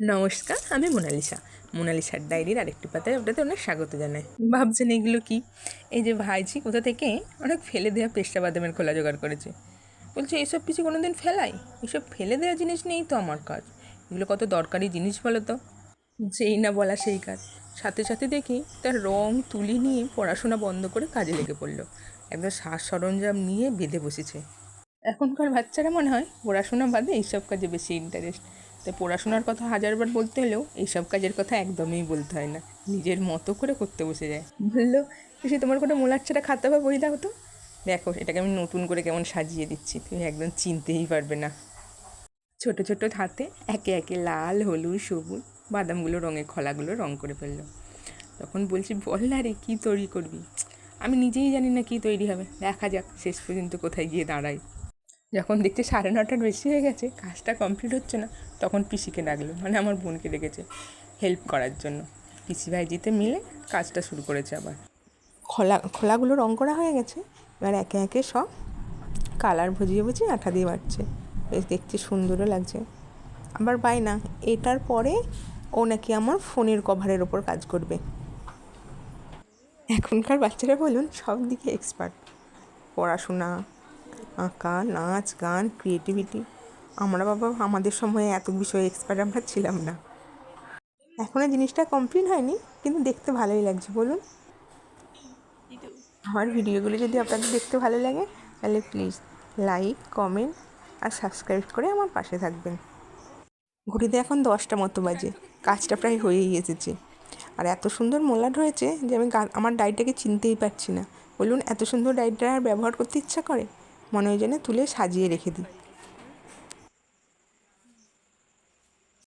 নমস্কার, আমি মোনালিসা। মোনালিসার ডায়েরির আরেকটি পাতায় আপনাদের অনেক স্বাগত জানাই। ভাবছেন এগুলো কি? এই যে ভাইজি, কোথা থেকে অনেক ফেলে দেওয়া পেস্টা বাদামের খোলা জোগাড় করেছে। বলছে এইসব কিছু কোনো দিন ফেলাই? এইসব ফেলে দেওয়া জিনিস নেই তো আমার কাজ। এগুলো কত দরকারি জিনিস বলো তো? যেই না বলা সেই কাজ। সাথে সাথে দেখি তার রং তুলি নিয়ে পড়াশোনা বন্ধ করে কাজে লেগে পড়ল। একদম সাজ সরঞ্জাম নিয়ে বেঁধে বসেছে। এখনকার বাচ্চারা মনে হয় পড়াশোনা বাদে এইসব কাজে বেশি ইন্টারেস্ট তাই পড়াশোনার কথা হাজারবার বলতে হলেও এইসব কাজের কথা একদমই বলতে হয় না। নিজের মতো করে করতে বসে যায়। বলল সে তোমার কোনো মোলার ছাড়া খাতা বা বই দাও তো। দেখো, এটাকে আমি নতুন করে কেমন সাজিয়ে দিচ্ছি। তুমি একদম চিনতেই পারবে না। ছোট ছোট হাতে একে একে লাল, হলুদ, সবুজ বাদামগুলো রঙের খলাগুলো রং করে ফেলল। তখন বলছি, বল না রে কী তৈরি করবি? আমি নিজেই জানি না কী তৈরি হবে। দেখা যাক, শেষ পর্যন্ত কোথায় গিয়ে দাঁড়াই যখন দেখছি সাড়ে নটার বেশি হয়ে গেছে, কাজটা কমপ্লিট হচ্ছে না, তখন পিসিকে ডাকলো মানে আমার বোনকে ডেকেছে হেল্প করার জন্য। পিসি ভাইজিতে মিলে কাজটা শুরু করেছে আবার। খোলা, খোলাগুলো রং করা হয়ে গেছে, এবার একে একে সব কালার ভুজিয়ে ভুজিয়ে আঠা দিয়ে বাড়ছে বেশ দেখতে সুন্দরও লাগছে। আবার পাই না, এটার পরে ও নাকি আমার ফোনের কভারের ওপর কাজ করবে। এখনকার বাচ্চারা বলুন, সব দিকে এক্সপার্ট পড়াশোনা আঁকা, নাচ, গান ক্রিয়েটিভিটি আমরা বাবা, আমাদের সময়ে এত বিষয়ে এক্সপার্ট আমরা ছিলাম না। এখনও জিনিসটা কমপ্লিট হয়নি, কিন্তু দেখতে ভালোই লাগছে, বলুন। আমার ভিডিওগুলো যদি আপনাদের দেখতে ভালো লাগে, তাহলে প্লিজ লাইক কমেন্ট আর সাবস্ক্রাইব করে আমার পাশে থাকবেন। ঘুরিতে এখন দশটা মতো বাজে, কাজটা প্রায় হয়েই এসেছে। আর এত সুন্দর মোলাট হয়েছে যে আমি আমার ডাইটাকে চিনতেই পারছি না। বলুন, এত সুন্দর ডাইটা আর ব্যবহার করতে ইচ্ছা করে? মনে হয় যেন তুলে সাজিয়ে রেখে দিই।